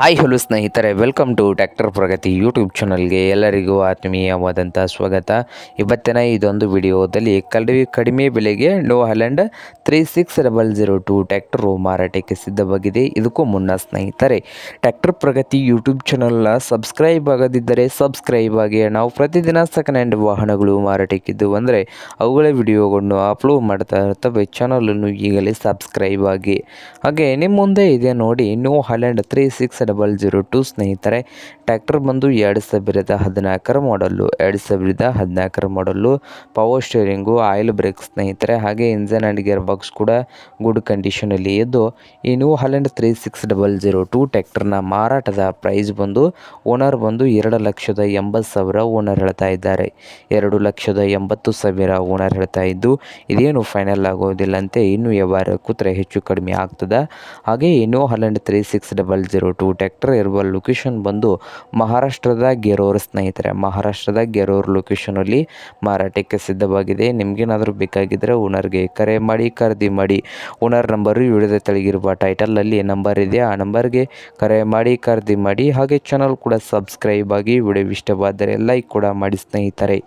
Hi hello ಸ್ನೇಹಿತರೆ. Welcome to tractor Pragati YouTube ಚಾನಲ್ಗೆ ಎಲ್ಲರಿಗೂ ಆತ್ಮೀಯವಾದಂಥ ಸ್ವಾಗತ. ಇವತ್ತಿನ ಇದೊಂದು ವಿಡಿಯೋದಲ್ಲಿ ಕಡಿಮೆ ಕಡಿಮೆ ಬೆಲೆಗೆ new Holland three six double zero two tractor ಮಾರಾಟಕ್ಕೆ ಸಿದ್ಧವಾಗಿದೆ. ಇದಕ್ಕೂ ಮುನ್ನ ಸ್ನೇಹಿತರೆ ಟ್ಯಾಕ್ಟರ್ ಪ್ರಗತಿ ಯೂಟ್ಯೂಬ್ ಚಾನಲ್ನ ಸಬ್ಸ್ಕ್ರೈಬ್ ಆಗದಿದ್ದರೆ ಸಬ್ಸ್ಕ್ರೈಬ್ ಆಗಿ. ನಾವು ಪ್ರತಿದಿನ ಸೆಕೆಂಡ್ ಹ್ಯಾಂಡ್ ವಾಹನಗಳು ಮಾರಾಟಕ್ಕಿದ್ದು ಅಂದರೆ ಅವುಗಳ ವಿಡಿಯೋಗಳನ್ನು ಅಪ್ಲೋಡ್ ಮಾಡ್ತಾ ಇರ್ತವೆ. ಚಾನಲನ್ನು ಈಗಲೇ ಸಬ್ಸ್ಕ್ರೈಬ್ ಆಗಿ. ಹಾಗೆ ನಿಮ್ಮ ಮುಂದೆ ಇದೆ ನೋಡಿ new Holland three six double zero two ಸ್ನೇಹಿತರೆ, ಟ್ರ್ಯಾಕ್ಟರ್ ಬಂದು ಎರಡು ಸಾವಿರದ ಹದಿನಾಲ್ಕರ ಮಾಡಲ್ಲು ಎರಡು ಸಾವಿರದ ಹದಿನಾಲ್ಕರ model power steering oil brake ಸ್ನೇಹಿತರೆ, ಹಾಗೆ ಇಂಜನ್ ಆ್ಯಂಡ್ ಗೇರ್ ಬಾಕ್ಸ್ ಕೂಡ ಗುಡ್ ಕಂಡೀಷನಲ್ಲಿ ಇದ್ದು, ಈ new Holland three six double zero two ಟ್ಯಾಕ್ಟರ್ನ ಮಾರಾಟದ ಪ್ರೈಸ್ ಬಂದು ಓನರ್ ಬಂದು ಎರಡು ಲಕ್ಷದ ಎಂಬತ್ತು ಸಾವಿರ ಓನರ್ ಹೇಳ್ತಾ ಇದ್ದಾರೆ. ಎರಡು ಲಕ್ಷದ ಎಂಬತ್ತು ಸಾವಿರ ಓನರ್ ಹೇಳ್ತಾ ಇದ್ದು, ಇದೇನು ಫೈನಲ್ ಆಗೋದಿಲ್ಲಂತೆ, ಇನ್ನು ವ್ಯವಹಾರ ಕೂತ್ರೆ ಹೆಚ್ಚು ಕಡಿಮೆ ಆಗ್ತದೆ. ಹಾಗೆ ಇನ್ನೂ Holland three six double zero two tractor ಇರುವ ಲೊಕೇಶನ್ ಬಂದು ಮಹಾರಾಷ್ಟ್ರದ ಗೆರೋರ್ ಸ್ನೇಹಿತರೆ. ಮಹಾರಾಷ್ಟ್ರದ ಗೆರೋರ್ ಲೊಕೇಶನಲ್ಲಿ ಮಾರಾಟಕ್ಕೆ ಸಿದ್ಧವಾಗಿದೆ. ನಿಮಗೇನಾದರೂ ಬೇಕಾಗಿದ್ದರೆ ಓನರ್ಗೆ ಕರೆ ಮಾಡಿ, ಖರೀದಿ ಮಾಡಿ. ಓನರ್ ನಂಬರು ವಿಡಿಯೋದ ತೆಳಗಿರುವ ಟೈಟಲಲ್ಲಿ ನಂಬರ್ ಇದೆ. ಆ ನಂಬರ್ಗೆ ಕರೆ ಮಾಡಿ, ಖರೀದಿ ಮಾಡಿ. ಹಾಗೆ ಚಾನಲ್ ಕೂಡ ಸಬ್ಸ್ಕ್ರೈಬ್ ಆಗಿ ವಿಡಿಯೋ ಇಷ್ಟವಾದರೆ ಲೈಕ್ ಕೂಡ ಮಾಡಿ ಸ್ನೇಹಿತರೆ.